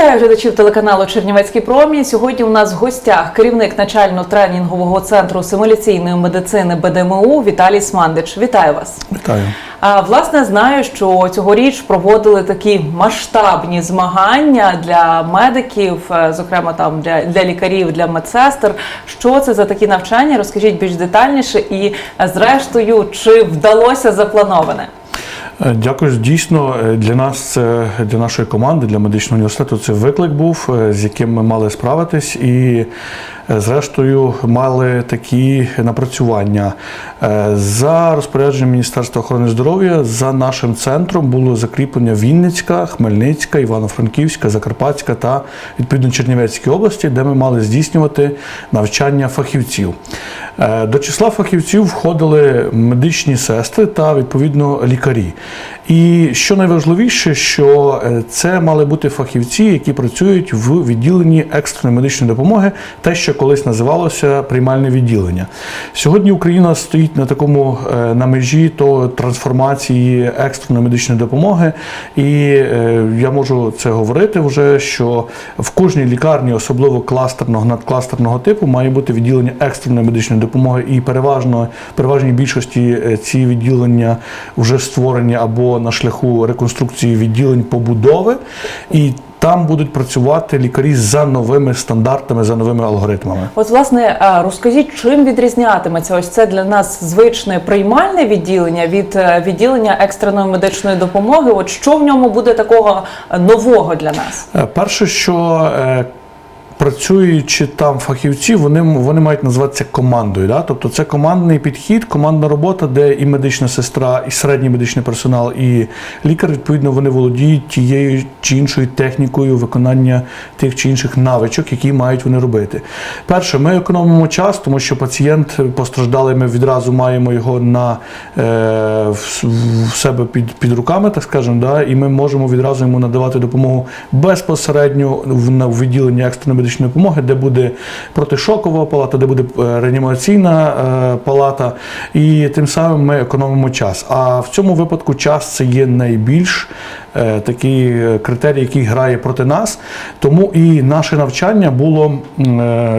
Вітаю глядачів телеканалу Чернівецький промінь. Сьогодні у нас в гостях керівник начально-тренінгового центру симуляційної медицини БДМУ Віталій Смандич. Вітаю вас. Вітаю. А власне знаю, що цьогоріч проводили такі масштабні змагання для медиків, е, зокрема там для, для лікарів, для медсестер. Що це за такі навчання? Розкажіть більш детальніше і, е, зрештою, чи вдалося заплановане? Е, Дякую. Дійсно, е, для нас це для нашої команди, для медичного університету, це виклик був, е, з яким ми мали справитись, і зрештою мали такі напрацювання. Е, За розпорядженням Міністерства охорони здоров'я за нашим центром було закріплення Вінницька, Хмельницька, Івано-Франківська, Закарпатська та відповідно Чернівецькі області, де ми мали здійснювати навчання фахівців. Е, До числа фахівців входили медичні сестри та відповідно лікарі. І що найважливіше, що е, це мали бути фахівці, які працюють в відділенні екстреної медичної допомоги, те, що колись називалося приймальне відділення. Сьогодні Україна стоїть на такому е, на межі то трансформації екстреної медичної допомоги, і е, я можу це говорити вже, що в кожній лікарні, особливо кластерного надкластерного типу, має бути відділення екстреної медичної допомоги, і переважно переважній більшості е, ці відділення вже створені або на шляху реконструкції відділень побудови, і там будуть працювати лікарі за новими стандартами, за новими алгоритмами. От, власне, розкажіть, чим відрізнятиметься ось це для нас звичне приймальне відділення від е, відділення екстреної медичної допомоги? От що в ньому буде такого нового для нас? Е, Перше, що е, працюючи там фахівці, вони, вони мають називатися командою. Да? Тобто це командний підхід, командна робота, де і медична сестра, і середній медичний персонал, і лікар, відповідно, вони володіють тією чи іншою технікою виконання тих чи інших навичок, які мають вони робити. Перше, ми економимо час, тому що пацієнт постраждалий, ми відразу маємо його на е, в, в себе під, під руками, так скажемо, да? і ми можемо відразу йому надавати допомогу безпосередньо в, в відділенні екстреної медичної допомоги, де буде протишокова палата, де буде е, реанімаційна е, палата, і тим самим ми економимо час. А в цьому випадку час це є найбільш е, такий критерій, який грає проти нас. Тому і наше навчання було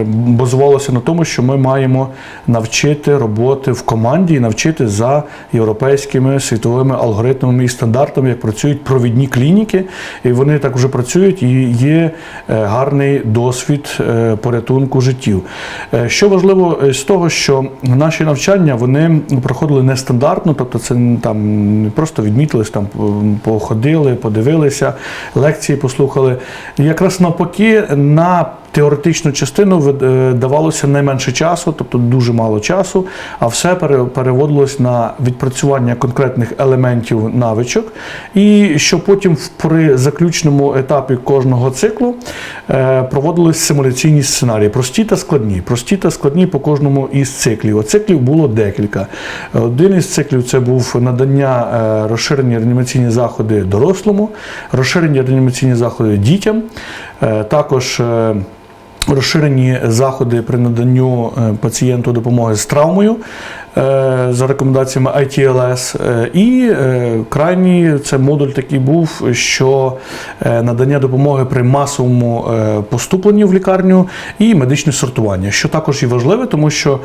базувалося на тому, що ми маємо навчити роботи в команді і навчити за європейськими світовими алгоритмами і стандартами, як працюють провідні клініки. І вони так вже працюють, і є гарний досвід е, порятунку життів. Е, Що важливо е, з того, що наші навчання вони проходили нестандартно, тобто це там просто відмітились, там походили, подивилися, лекції послухали. Якраз навпаки, на Теоретичну частину давалося найменше часу, тобто дуже мало часу, а все переводилось на відпрацювання конкретних елементів навичок, і що потім при заключному етапі кожного циклу е, проводились симуляційні сценарії, прості та складні. Прості та складні по кожному із циклів. О, циклів було декілька. Один із циклів це був надання е, розширені реанімаційні заходи дорослому, розширені реанімаційні заходи дітям. Е, Також е, розширені заходи при наданню е, пацієнту допомоги з травмою е, за рекомендаціями ITLS. Е, І крайній це модуль такий був, що надання допомоги при масовому поступленні в лікарню і медичне сортування, що також і важливе, тому що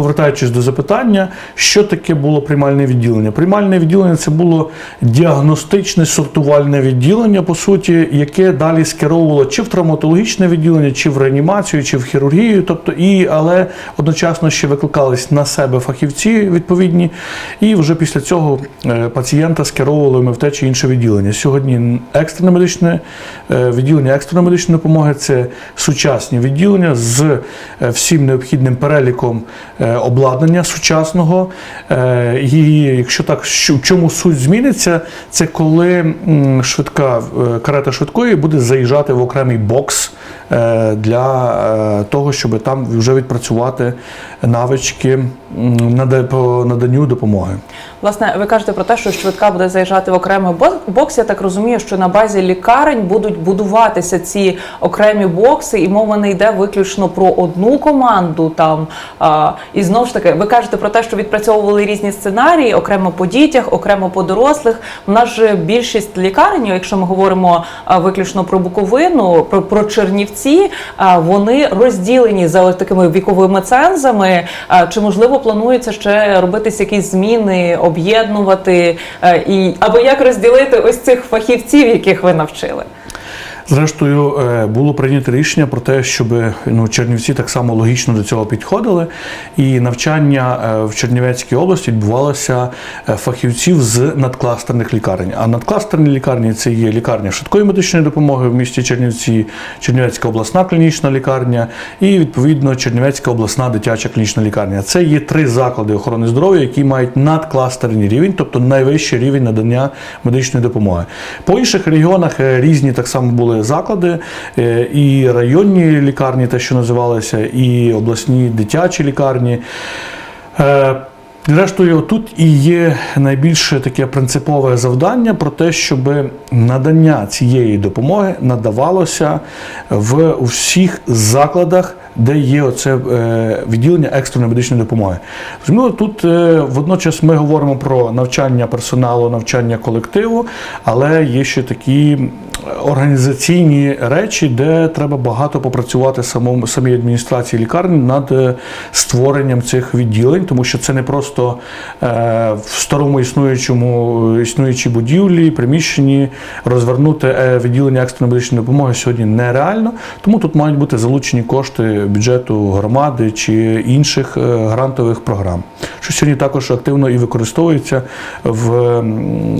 Повертаючись до запитання, що таке було приймальне відділення? Приймальне відділення це було діагностичне сортувальне відділення, по суті, яке далі скеровувало чи в травматологічне відділення, чи в реанімацію, чи в хірургію, тобто і але одночасно ще викликались на себе фахівці відповідні, і вже після цього е, пацієнта скеровували ми в те чи інше відділення. Сьогодні екстрене медичне е, відділення екстреної медичної допомоги це сучасні відділення з е, всім необхідним переліком обладнання сучасного. Е, І якщо так, в чому суть зміниться, це коли швидка е, карета швидкої буде заїжджати в окремий бокс е, для е, того, щоб там вже відпрацювати навички по наданню допомоги. Власне, ви кажете про те, що швидка буде заїжджати в окремий бо- бокс. Я так розумію, що на базі лікарень будуть будуватися ці окремі бокси, і мова не йде виключно про одну команду там І знову ж таки, ви кажете про те, що відпрацьовували різні сценарії, окремо по дітях, окремо по дорослих. У нас же більшість лікарень, якщо ми говоримо виключно про Буковину, про, про Чернівці, а, вони розділені за такими віковими цензами. А, Чи можливо планується ще робитись якісь зміни, об'єднувати е, і або як розділити ось цих фахівців, яких ви навчили? Зрештою, е, було прийнято рішення про те, щоб ну, Чернівці так само логічно до цього підходили. І навчання е, в Чернівецькій області відбувалося е, фахівців з надкластерних лікарень. А надкластерні лікарні це є лікарня швидкої медичної допомоги в місті Чернівці, Чернівецька обласна клінічна лікарня і відповідно Чернівецька обласна дитяча клінічна лікарня. Це є три заклади охорони здоров'я, які мають надкластерний рівень, тобто найвищий рівень надання медичної допомоги. По інших регіонах різні так само були заклади, е, і районні лікарні, те, що називалися, і обласні дитячі лікарні. Е, Зрештою, тут і є найбільше таке принципове завдання про те, щоб надання цієї допомоги надавалося в всіх закладах, де є оце е, відділення екстреної медичної допомоги. Зрозуміло, тут водночас ми говоримо про навчання персоналу, навчання колективу, але є ще такі організаційні речі, де треба багато попрацювати самому самій адміністрації лікарні над е, створенням цих відділень, тому що це не просто е, в старому існуючому існуючій будівлі, приміщенні розвернути е, відділення екстреної медичної допомоги сьогодні нереально. Тому тут мають бути залучені кошти бюджету громади чи інших грантових програм, що сьогодні також активно і використовується в,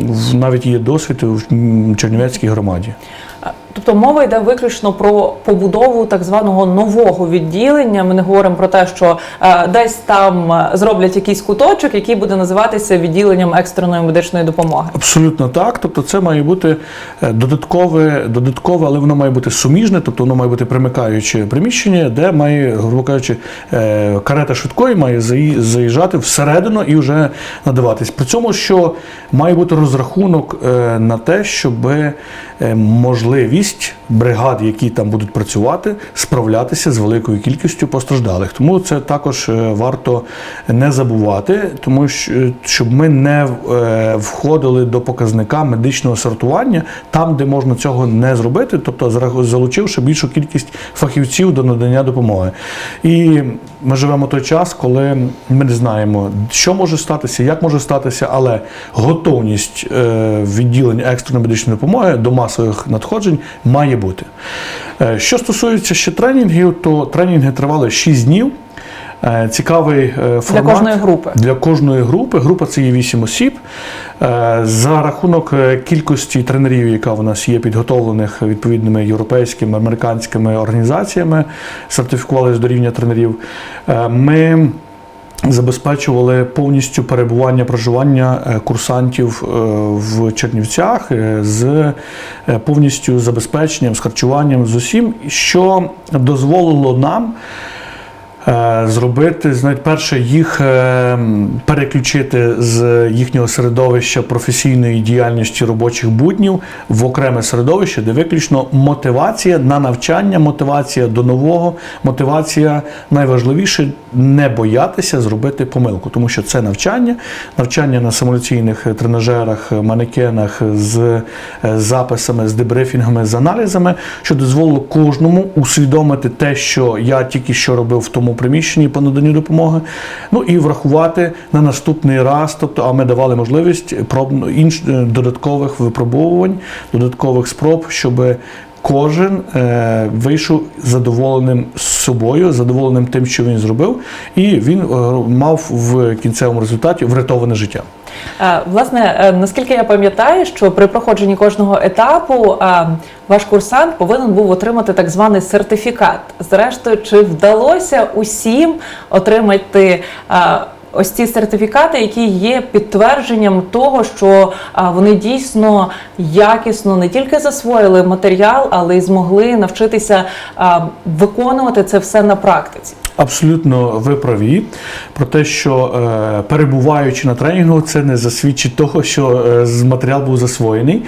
в навіть є досвід в Чернівецькій громаді. you? Uh, Тобто мова йде виключно про побудову так званого нового відділення. Ми не говоримо про те, що е, десь там е, зроблять якийсь куточок, який буде називатися відділенням екстреної медичної допомоги. Абсолютно так. Тобто це має бути е, додаткове, додаткове, але воно має бути суміжне, тобто воно має бути примикаюче приміщення, де має, грубо кажучи, е, карета швидкої має заї- заїжджати всередину і вже надаватись. При цьому, що має бути розрахунок е, на те, щоб е, можливість бригад, які там будуть працювати, справлятися з великою кількістю постраждалих. Тому це також е, варто не забувати, тому що е, щоб ми не е, входили до показника медичного сортування там, де можна цього не зробити, тобто залучивши більшу кількість фахівців до надання допомоги. І ми живемо той час, коли ми не знаємо, що може статися, як може статися, але готовність е, відділення екстреної медичної допомоги до масових надходжень має бути. Е, Що стосується ще тренінгів, то тренінги тривали 6 днів. Е, Цікавий формат кожної групи. Для кожної групи. Група це є 8 осіб. Е, За рахунок е, кількості тренерів, яка в нас є підготовлених відповідними європейськими американськими організаціями, сертифікувалися до рівня тренерів. е, Ми забезпечували повністю перебування проживання курсантів в Чернівцях з повністю забезпеченням, з харчуванням, з усім, що дозволило нам. Е, Зробити, знаєте, перше, їх е, переключити з їхнього середовища професійної діяльності робочих буднів в окреме середовище, де виключно мотивація на навчання, мотивація до нового, мотивація найважливіше не боятися зробити помилку, тому що це навчання, навчання на самоляційних тренажерах, манекенах з е, записами, з дебрифінгами, з аналізами, що дозволило кожному усвідомити те, що я тільки що робив в тому приміщенні по наданню допомоги. Ну і врахувати на наступний раз, тобто, а ми давали можливість проб інш е, додаткових випробовувань, додаткових спроб, щоб Кожен е, вийшов задоволеним з собою, задоволеним тим, що він зробив, і він е, мав в кінцевому результаті врятоване життя. Е, Власне, е, наскільки я пам'ятаю, що при проходженні кожного етапу ваш курсант повинен був отримати так званий сертифікат. Зрештою, чи вдалося усім отримати ось ці сертифікати, які є підтвердженням того, що вони дійсно якісно не тільки засвоїли матеріал, але й змогли навчитися виконувати це все на практиці? Абсолютно ви праві про те, що е, перебуваючи на тренінгу, це не засвідчить того, що е, матеріал був засвоєний.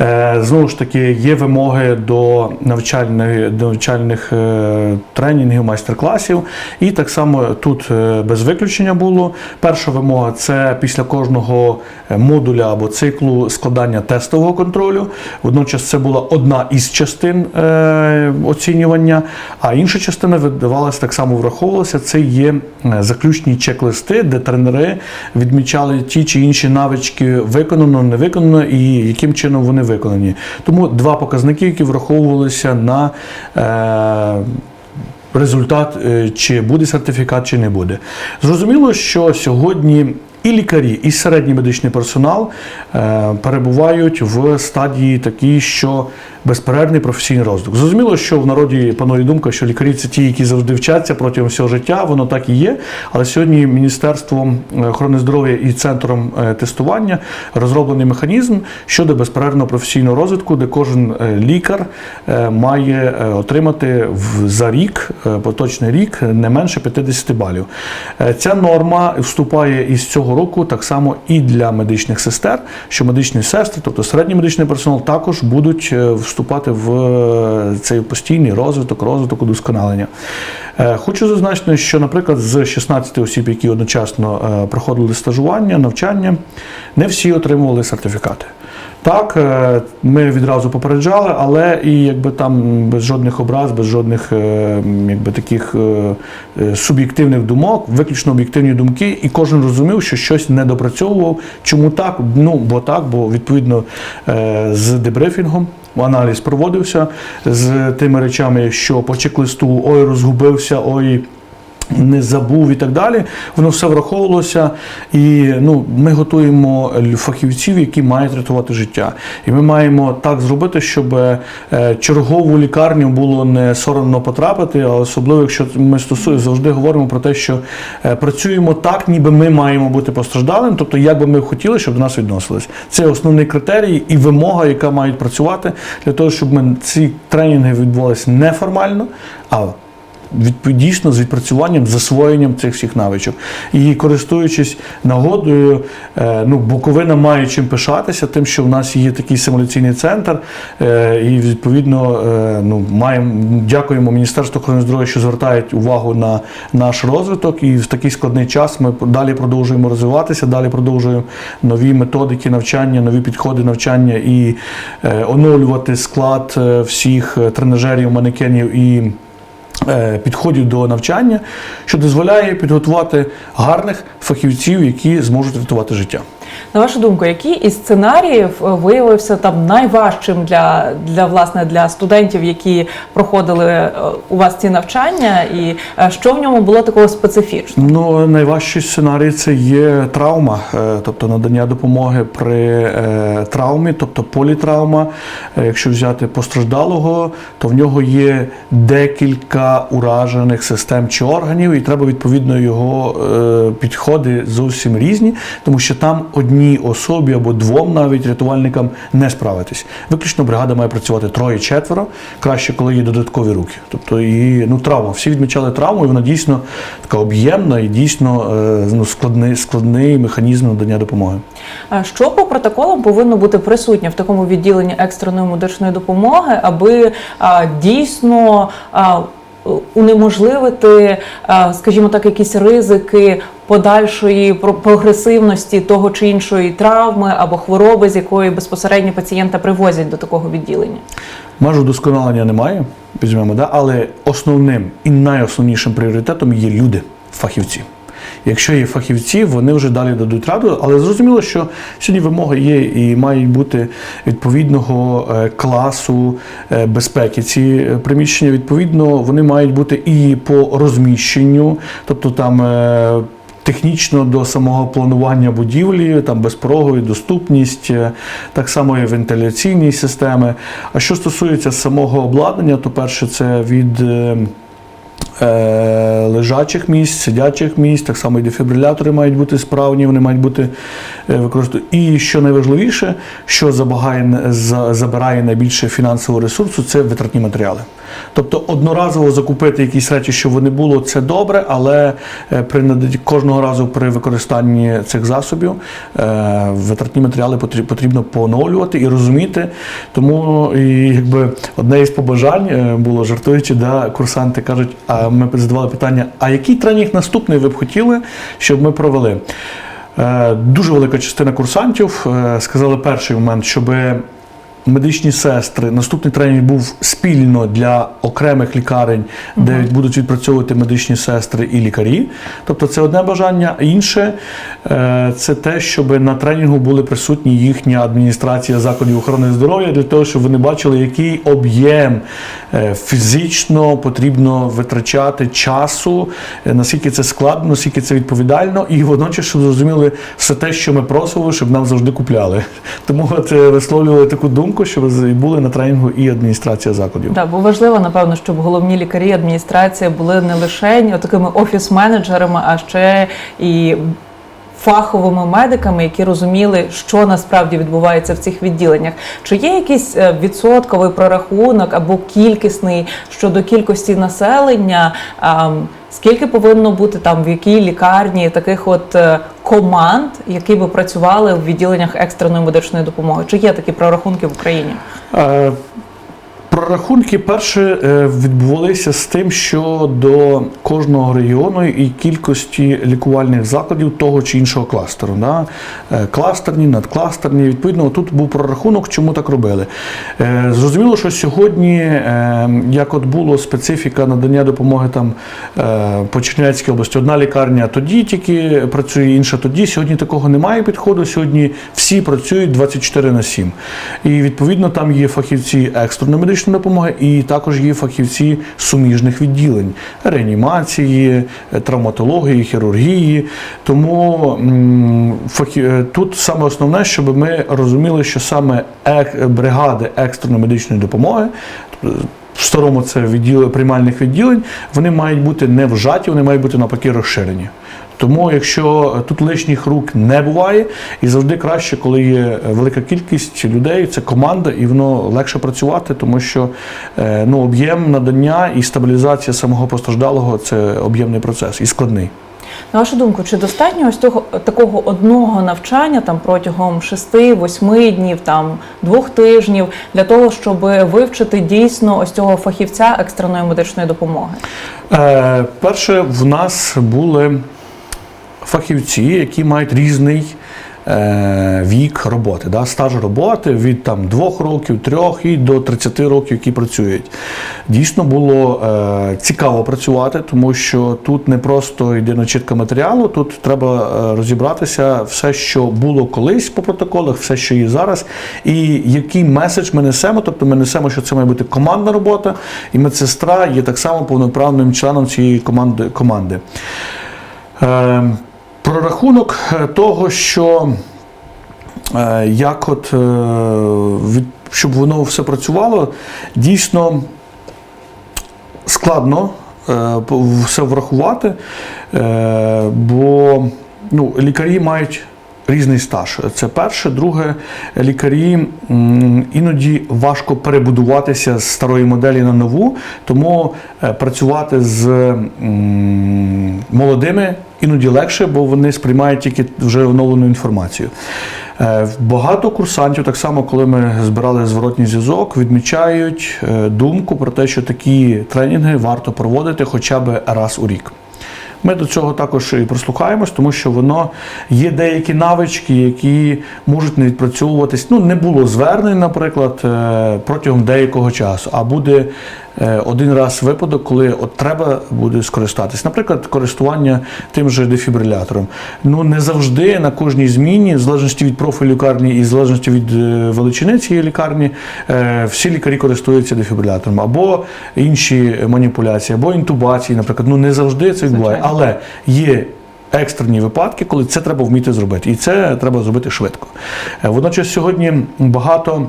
Е, знову ж таки, є вимоги до навчальних, до навчальних е, тренінгів, майстер-класів. І так само тут е, без виключення було. Перша вимога це після кожного е, модуля або циклу складання тестового контролю. Водночас це була одна із частин е, оцінювання, а інша частина видавалася так само враховувалася. Це є е, заключні чек-листи, де тренери відмічали ті чи інші навички виконано, не виконано і яким чином вони виконані. Тому два показники, які враховувалися на е, результат, е, чи буде сертифікат, чи не буде. Зрозуміло, що сьогодні. І лікарі, і середній медичний персонал е, перебувають в стадії такій, що безперервний професійний розвиток. Зрозуміло, що в народі панує думка, що лікарі це ті, які завжди вчаться протягом всього життя. Воно так і є. Але сьогодні Міністерством е, охорони здоров'я і центром е, тестування розроблений механізм щодо безперервного професійного розвитку, де кожен лікар має отримати в за рік, поточний рік, не менше 50 балів. Ця норма вступає із цього року так само і для медичних сестер, що медичні сестри, тобто середній медичний персонал, також будуть е, вступати в е, цей постійний розвиток, розвиток удосконалення. Е, Хочу зазначити, що, наприклад, з 16 осіб, які одночасно проходили стажування, навчання, не всі отримували сертифікати. Так, е, ми відразу попереджали, але і якби там без жодних образ, без жодних е, якби таких е, суб'єктивних думок, виключно об'єктивні думки, і кожен розумів, що щось не допрацьовував. Чому так? Ну бо так, бо відповідно з дебрифінгом. Аналіз проводився з тими речами, що по чек-листу ой, розгубився, ой, не забув і так далі. Воно все враховувалося. І ну, ми готуємо фахівців, які мають рятувати життя. І ми маємо так зробити, щоб е, чергову лікарню було не соромно потрапити, а особливо, якщо ми стосує, завжди говоримо про те, що е, працюємо так, ніби ми маємо бути постраждалим, тобто як би ми хотіли, щоб до нас відносились. Це основний критерій і вимога, яка мають працювати для того, щоб ми ці тренінги відбувалися неформально, а дійсно з відпрацюванням, засвоєнням цих всіх навичок. І користуючись нагодою, е, ну, Буковина має чим пишатися, тим, що в нас є такий симуляційний центр, е, і відповідно е, ну, маємо, дякуємо Міністерству охорони здоров'я, що звертають увагу на наш розвиток. І в такий складний час ми далі продовжуємо розвиватися, далі продовжуємо нові методики навчання, нові підходи навчання і оновлювати склад всіх тренажерів, манекенів і підходів до навчання, що дозволяє підготувати гарних фахівців, які зможуть рятувати життя. На вашу думку, який із сценаріїв е, виявився там найважчим для, для власне для студентів, які проходили е, у вас ці навчання, і е, що в ньому було такого специфічного? Ну, найважчий сценарій це є травма, тобто надання допомоги при травмі, тобто політравма. Якщо взяти постраждалого, то в нього є декілька уражених систем чи органів, і треба відповідно його підходи зовсім різні, тому що там одній особі або двом навіть рятувальникам не справитись. Виключно бригада має працювати троє-четверо, краще, коли є додаткові руки. Тобто і ну травма. Всі відмічали травму, і вона дійсно така об'ємна і дійсно е, ну, складний, складний механізм надання допомоги. Що по протоколам повинно бути присутнє в такому відділенні екстреної медичної допомоги, аби а, дійсно а, унеможливити, скажімо так, якісь ризики подальшої про- прогресивності того чи іншої травми або хвороби, з якої безпосередньо пацієнта привозять до такого відділення? Межу досконалення немає, візьмемо, да? але основним і найосновнішим пріоритетом є люди, фахівці. Якщо є фахівці, вони вже далі дадуть раду, але зрозуміло, що сьогодні вимоги є і мають бути відповідного е, класу е, безпеки. Ці е, приміщення, відповідно, вони мають бути і по розміщенню, тобто там. Технічно до самого планування будівлі, там безпорогові доступність, так само і вентиляційні системи. А що стосується самого обладнання, то перше це від лежачих місць, сидячих місць, так само і дефібрилятори мають бути справні, вони мають бути е, використані. І що найважливіше, що забагає, забирає найбільше фінансового ресурсу, це витратні матеріали. Тобто одноразово закупити якісь речі, щоб вони було, це добре, але е, при кожного разу при використанні цих засобів е, витратні матеріали потрібно поновлювати і розуміти. Тому і, якби одне із побажань е, було жартуючи, да, курсанти кажуть, а ми задавали питання: а який тренінг наступний ви б хотіли, щоб ми провели? Е, Дуже велика частина курсантів е, сказали перший момент, щоб медичні сестри. Наступний тренінг був спільно для окремих лікарень, де будуть відпрацьовувати медичні сестри і лікарі. Тобто це одне бажання. Інше е, це те, щоб на тренінгу були присутні їхня адміністрація закладів охорони здоров'я для того, щоб вони бачили, який об'єм е, фізично потрібно витрачати часу, е, наскільки це складно, наскільки це відповідально, і водночас, щоб зрозуміли все те, що ми просимо, щоб нам завжди купляли. Тому от е, висловлювали таку думку, щоб з- були на тренінгу і адміністрація закладів. Так, бо важливо, напевно, щоб головні лікарі, адміністрація були не лише такими офіс-менеджерами, а ще і фаховими медиками, які розуміли, що насправді відбувається в цих відділеннях. Чи є якийсь е, відсотковий прорахунок або кількісний щодо кількості населення? Скільки повинно бути там в якій лікарні таких от е, команд, які би працювали в відділеннях екстреної медичної допомоги? Чи є такі прорахунки в Україні? Прорахунки перше відбувалися з тим, що до кожного регіону і кількості лікувальних закладів того чи іншого кластеру. Да? Е, Кластерні, надкластерні. Відповідно, тут був прорахунок, чому так робили. Е, Зрозуміло, що сьогодні, е, як от було специфіка надання допомоги там по Чернівецькій області, одна лікарня тоді тільки працює, інша тоді. Сьогодні такого немає підходу. Сьогодні всі працюють 24 на 7. І відповідно там є фахівці екстреної медичної допомоги, і також є фахівці суміжних відділень реанімації, е, травматології, хірургії. Тому м, фахі... е, тут саме основне, щоб ми розуміли, що саме бригади екстреної медичної допомоги. В старому це відділ приймальних відділень, вони мають бути не вжаті, вони мають бути навпаки розширені. Тому, якщо тут лишніх рук не буває, і завжди краще, коли є велика кількість людей, це команда, і воно легше працювати, тому що е, ну, об'єм надання і стабілізація самого постраждалого це об'ємний процес і складний. На вашу думку, чи достатньо ось того такого одного навчання там протягом 6-8 днів, там двох тижнів для того, щоб вивчити дійсно ось цього фахівця екстреної медичної допомоги? Е, перше, в нас були фахівці, які мають різний е, вік роботи, да, стаж роботи від там, 2 років, 3 і до 30 років, які працюють. Дійсно було е, цікаво працювати, тому що тут не просто йде начитка матеріалу, тут треба е, розібратися все, що було колись по протоколах, все, що є зараз, і який меседж ми несемо. Тобто ми несемо, що це має бути командна робота, і медсестра є так само повноправним членом цієї команди. команди. Е, Прорахунок е, того, що е, як от, е, щоб воно все працювало, дійсно складно все врахувати, бо ну, лікарі мають різний стаж. Це перше. Друге, лікарі іноді важко перебудуватися з старої моделі на нову, тому е, працювати з молодими іноді легше, бо вони сприймають тільки вже оновлену інформацію. Е, Багато курсантів, так само, коли ми збирали зворотній зв'язок, відмічають е, думку про те, що такі тренінги варто проводити хоча б раз у рік. Ми до цього також і прислухаємось, тому що воно є деякі навички, які можуть не відпрацьовуватись. Ну, не було звернень, наприклад, е, протягом деякого часу, а буде один раз випадок, коли от треба буде скористатись. Наприклад, користування тим же дефібрилятором. Ну не завжди на кожній зміні, в залежності від профілю лікарні і в залежності від е, величини цієї лікарні, е, всі лікарі користуються дефібрилятором або інші маніпуляції, або інтубації, наприклад. Ну не завжди це відбуває, але є. Екстрені випадки, коли це треба вміти зробити, і це треба зробити швидко. Е, Водночас сьогодні багато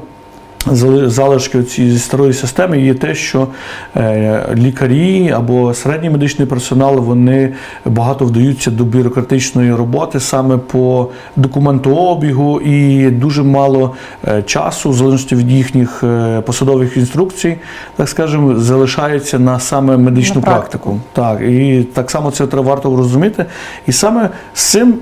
залишки цієї старої системи є те, що е, лікарі або середній медичний персонал вони багато вдаються до бюрократичної роботи саме по документообігу і дуже мало е, часу, в залежності від їхніх е, посадових інструкцій, так скажемо, залишається на саме медичну На практику. практику. Так, і так само це треба варто розуміти. І саме з цим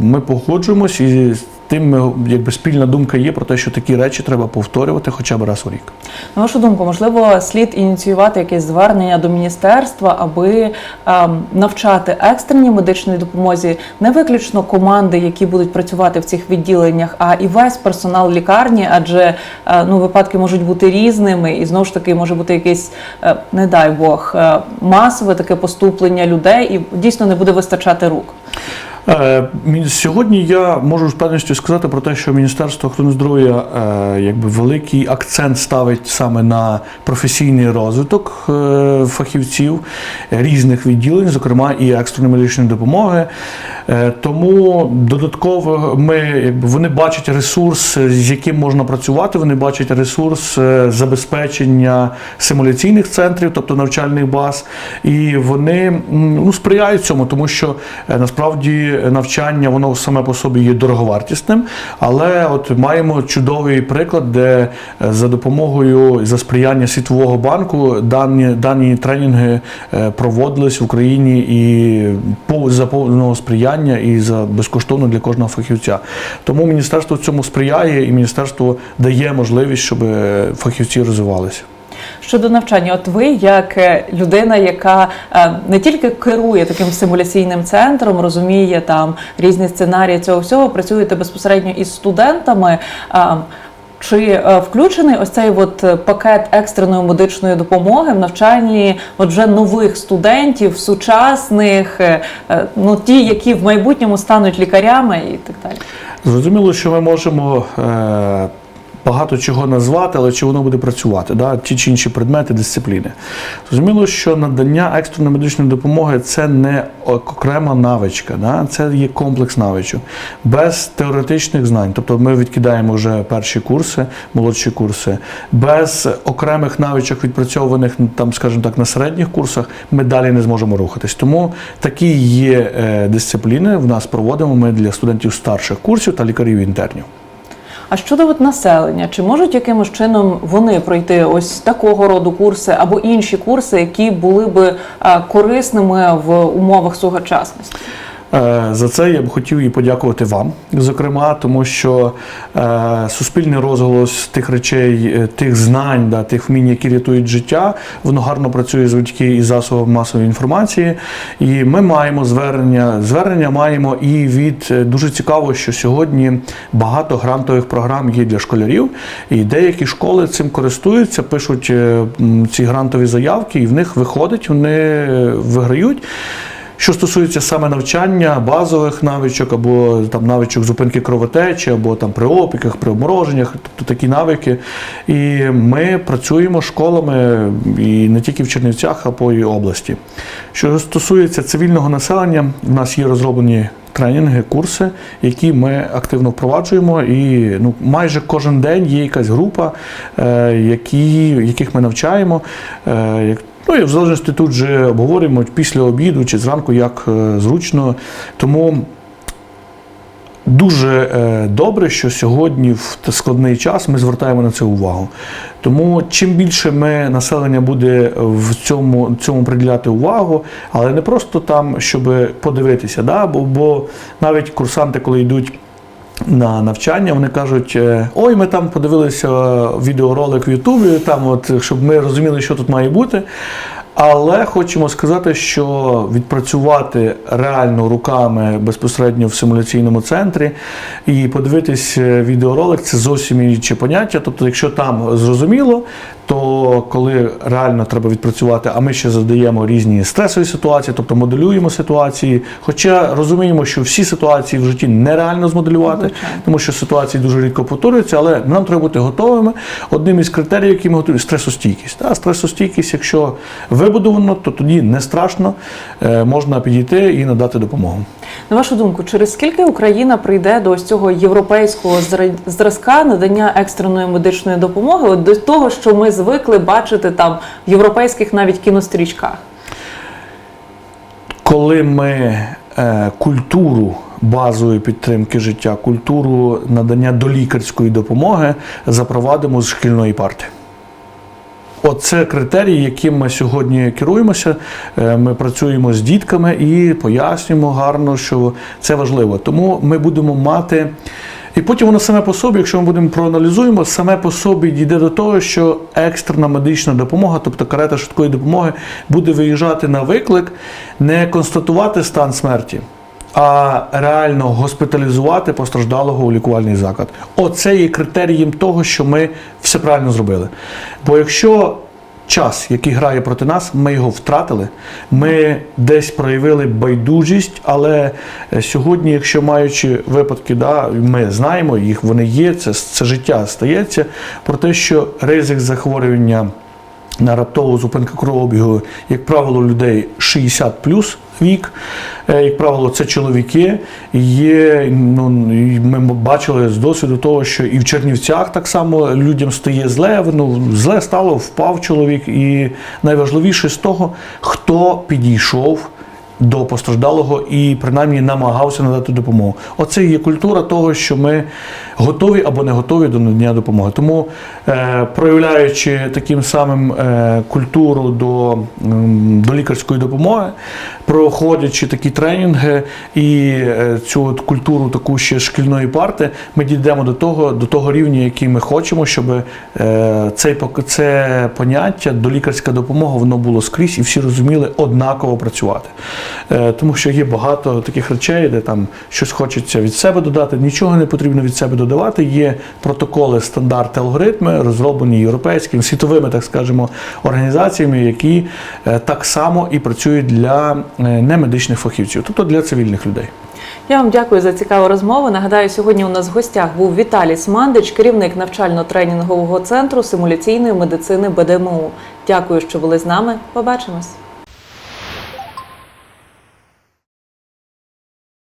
ми погоджуємось, і тим ми, якби спільна думка є про те, що такі речі треба повторювати хоча б раз у рік. На вашу думку, можливо, слід ініціювати якесь звернення до міністерства, аби ем, навчати екстреній медичній допомозі не виключно команди, які будуть працювати в цих відділеннях, а і весь персонал лікарні, адже е, ну випадки можуть бути різними, і знову ж таки може бути якесь, е, не дай Бог, е, масове таке поступлення людей, і дійсно не буде вистачати рук. Е, Сьогодні я можу з певністю сказати про те, що Міністерство охорони здоров'я е, якби великий акцент ставить саме на професійний розвиток е, фахівців різних відділень, зокрема і екстреної медичної допомоги. Тому додатково ми якби вони бачать ресурс, з яким можна працювати. Вони бачать ресурс забезпечення симуляційних центрів, тобто навчальних баз, і вони ну, сприяють цьому, тому що насправді навчання воно саме по собі є дороговартісним. Але от маємо чудовий приклад, де е, за допомогою за сприяння Світового банку дані, дані тренінги е, проводились в Україні і за повного сприяння і за безкоштовно для кожного фахівця. Тому міністерство цьому сприяє, і міністерство дає можливість, щоб е, фахівці розвивалися. Щодо навчання, от ви, як е, людина, яка е, не тільки керує таким симуляційним центром, розуміє там різні сценарії цього всього, працюєте безпосередньо із студентами. Чи е, включений ось цей от пакет екстреної медичної допомоги в навчанні от вже нових студентів, сучасних, ну ті, які в майбутньому стануть лікарями і так далі? Зрозуміло, що ми можемо багато чого назвати, але чи воно буде працювати, да? ті чи інші предмети, дисципліни. Зрозуміло, що надання екстреної медичної допомоги це не окрема навичка, да? це є комплекс навичок без теоретичних знань. Тобто ми відкидаємо вже перші курси, молодші курси, без окремих навичок, відпрацьованих там, скажімо так, на середніх курсах, ми далі не зможемо рухатись. Тому такі є е, дисципліни в нас проводимо ми для студентів старших курсів та лікарів інтернів. А щодо от населення, чи можуть якимось чином вони пройти ось такого роду курси або інші курси, які були би е, корисними в умовах сучасності? Е, За це я б хотів і подякувати вам, зокрема, тому що е, суспільний розголос тих речей, е, тих знань, да, тих вмінь, які рятують життя, воно гарно працює завдяки і засобам масової інформації. І ми маємо звернення. Звернення маємо і від дуже цікаво, що сьогодні багато грантових програм є для школярів, і деякі школи цим користуються, пишуть ці грантові заявки, і в них виходить, вони виграють. Що стосується саме навчання базових навичок або там навичок зупинки кровотечі, або там при опіках, при обмороженнях, тобто такі навики. І ми працюємо школами і не тільки в Чернівцях, а по і області. Що стосується цивільного населення, в нас є розроблені тренінги, курси, які ми активно впроваджуємо. І ну, майже кожен день є якась група, е, які, яких ми навчаємо. Ну і в залежності тут же обговорюємо після обіду чи зранку, як е, зручно. Тому дуже е, добре, що сьогодні в складний час ми звертаємо на це увагу. Тому чим більше ми населення буде в цьому, цьому приділяти увагу, але не просто там, щоб подивитися, да? бо, бо навіть курсанти, коли йдуть. На навчання вони кажуть: е, ой, ми там подивилися відеоролик в Ютубі, там, от щоб ми розуміли, що тут має бути. Але хочемо сказати, що відпрацювати реально руками безпосередньо в симуляційному центрі і подивитись е, відеоролик це зовсім інше поняття. Тобто, якщо там зрозуміло, то коли реально треба відпрацювати, а ми ще задаємо різні стресові ситуації, тобто моделюємо ситуації. Хоча розуміємо, що всі ситуації в житті нереально змоделювати, тому що ситуації дуже рідко повторюються, але нам треба бути готовими. Одним із критеріїв, які ми готуємо, стресостійкість. Та, стресостійкість, якщо ви вибудовано, то тоді не страшно, е, можна підійти і надати допомогу. На вашу думку, через скільки Україна прийде до ось цього європейського зразка надання екстреної медичної допомоги, от до того, що ми звикли бачити там в європейських навіть кінострічках? Коли ми е, культуру базової підтримки життя, культуру надання долікарської допомоги запровадимо з шкільної парти. Оце критерії, яким ми сьогодні керуємося. Е, Ми працюємо з дітками і пояснюємо гарно, що це важливо. Тому ми будемо мати. І потім воно саме по собі, якщо ми будемо проаналізуємо, саме по собі дійде до того, що екстрена медична допомога, тобто карета швидкої допомоги, буде виїжджати на виклик, не констатувати стан смерті, а реально госпіталізувати постраждалого у лікувальний заклад. Оце є критерієм того, що ми все правильно зробили. Бо якщо час, який грає проти нас, ми його втратили, ми десь проявили байдужість, але е, сьогодні, якщо маючи випадки, да, ми знаємо їх, вони є, це, це життя стається, про те, що ризик захворювання на раптову зупинку кровообігу, як правило, людей 60 плюс вік, Е, як правило, це чоловіки. Є, ну, ми бачили з досвіду того, що і в Чернівцях так само людям стає зле, ну, зле стало, впав чоловік. І найважливіше з того, хто підійшов до постраждалого і принаймні намагався надати допомогу. Оце є культура того, що ми готові або не готові до надання допомоги. Тому, е, проявляючи таким самим е, культуру до, м, до лікарської допомоги, проходячи такі тренінги і е, цю от культуру таку ще шкільної парти, ми дійдемо до того, до того рівня, який ми хочемо, щоб цей це поняття до лікарська допомога воно було скрізь і всі розуміли однаково працювати. Тому що є багато таких речей, де там щось хочеться від себе додати, нічого не потрібно від себе додавати. Є протоколи, стандарти, алгоритми, розроблені європейськими, світовими, так скажемо, організаціями, які е, так само і працюють для е, немедичних фахівців, тобто для цивільних людей. Я вам дякую за цікаву розмову. Нагадаю, сьогодні у нас в гостях був Віталій Смандич, керівник навчально-тренінгового центру симуляційної медицини БДМУ. Дякую, що були з нами. Побачимось.